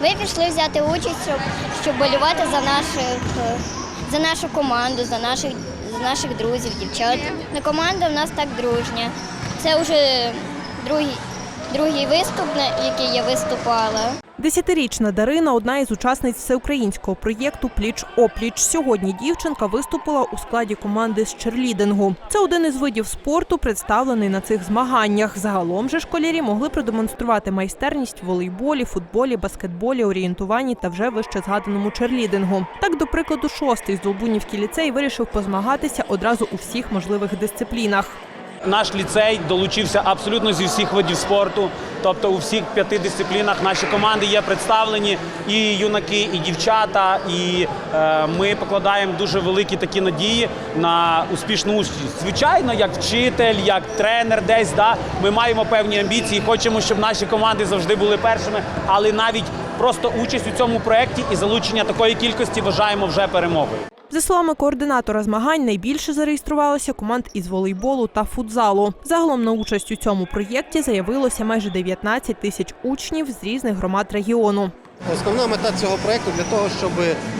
Ми пішли взяти участь, щоб, щоб болювати за наших е, за нашу команду, за наших за наших друзів, дівчат. На команда в нас так дружня. Це вже другий, другий виступ, на який я виступала. Десятирічна Дарина одна із учасниць всеукраїнського проєкту Пліч опліч. Сьогодні дівчинка виступила у складі команди з черлідингу. Це один із видів спорту, представлений на цих змаганнях. Загалом же школярі могли продемонструвати майстерність в волейболі, футболі, баскетболі, орієнтуванні та вже вище згаданому черлідингу. Так, до прикладу, шостий з Долбунівський ліцей вирішив позмагатися одразу у всіх можливих дисциплінах. Наш ліцей долучився абсолютно зі всіх видів спорту. Тобто у всіх п'яти дисциплінах наші команди є представлені і юнаки, і дівчата. І е, ми покладаємо дуже великі такі надії на успішну участь. Звичайно, як вчитель, як тренер, десь да ми маємо певні амбіції. Хочемо, щоб наші команди завжди були першими, але навіть просто участь у цьому проєкті і залучення такої кількості вважаємо вже перемогою. За словами координатора змагань, найбільше зареєструвалося команд із волейболу та футзалу. Загалом на участь у цьому проєкті заявилося майже 19 тисяч учнів з різних громад регіону. Основна мета цього проекту для того, щоб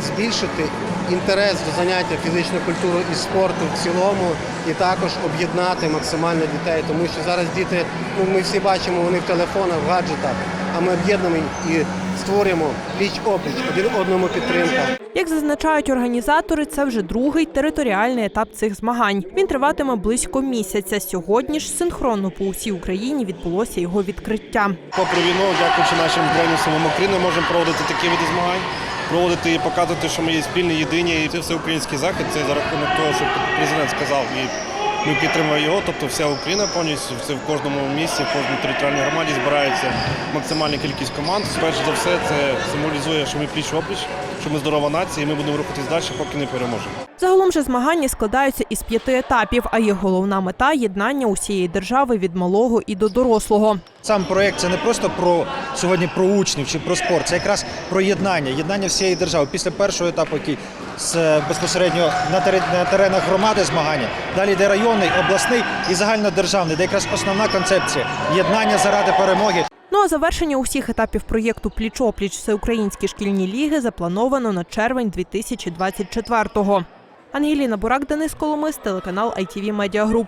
збільшити інтерес до заняття фізичною культурою і спорту в цілому, і також об'єднати максимально дітей, тому що зараз діти, ну ми всі бачимо, вони в телефонах, в гаджетах, а ми об'єднуємо і створюємо пліч опліч один одному підтримка. Як зазначають організатори, це вже другий територіальний етап цих змагань. Він триватиме близько місяця. Сьогодні ж синхронно по усій Україні відбулося його відкриття. Попри війну, дякуючи нашим збройним силам України, можемо проводити такі види змагань, проводити і показувати, що ми є спільні, єдині. І це все український захід. Це за рахунок того, що президент сказав, і ми підтримуємо його. Тобто вся Україна повністю все в кожному місці, в кожній територіальній громаді збирається максимальна кількість команд. Перш за все, це символізує, що ми пліч опліч, що ми здорова нація, і ми будемо рухатись далі, поки не переможемо. Загалом же змагання складаються із п'яти етапів, а їх головна мета єднання усієї держави від малого і до дорослого. Сам проект це не просто про сьогодні про учнів чи про спорт, це якраз про єднання, єднання всієї держави. Після першого етапу, який з е, безпосередньо на теренах громади змагання, далі йде районний, обласний і загальнодержавний, де якраз основна концепція єднання заради перемоги. Ну а завершення усіх етапів проєкту Пліч-опліч Всеукраїнські шкільні ліги заплановано на червень 2024-го. Ангеліна Бурак, Денис Коломис, телеканал ITV Media Group.